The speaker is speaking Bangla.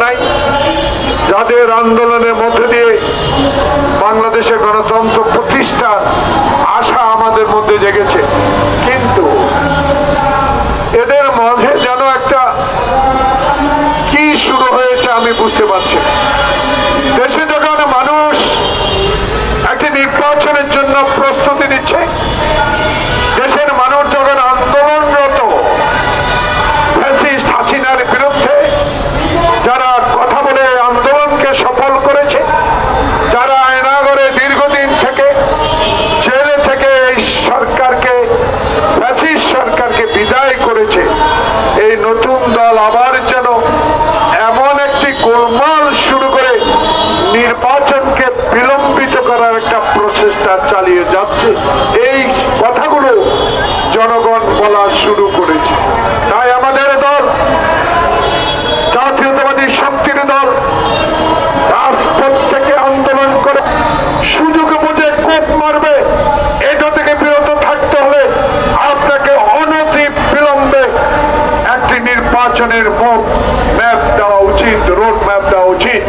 জানাই, যাদের আন্দোলনের মধ্যে দিয়ে বাংলাদেশে গণতন্ত্র প্রতিষ্ঠার আশা আমাদের মধ্যে জেগেছে কিন্তু এদের মাঝে যেন একটা কি শুরু হয়েছে আমি বুঝতে পারছি। দেশে যখন মানুষ একটি নির্বাচনের জন্য প্রস্তুতি নিচ্ছে প্রচেষ্টা চালিয়ে যাচ্ছে, এই কথাগুলো জনগণ বলা শুরু করেছে। তাই আমাদের দল, জাতীয়তাবাদী শক্তির দল সুযোগ কোপ মারবে থেকে বিরত থাকতে আপনাকে একটি নির্বাচনের ম্যাপ দেওয়া উচিত, রোড ম্যাপ দেওয়া উচিত।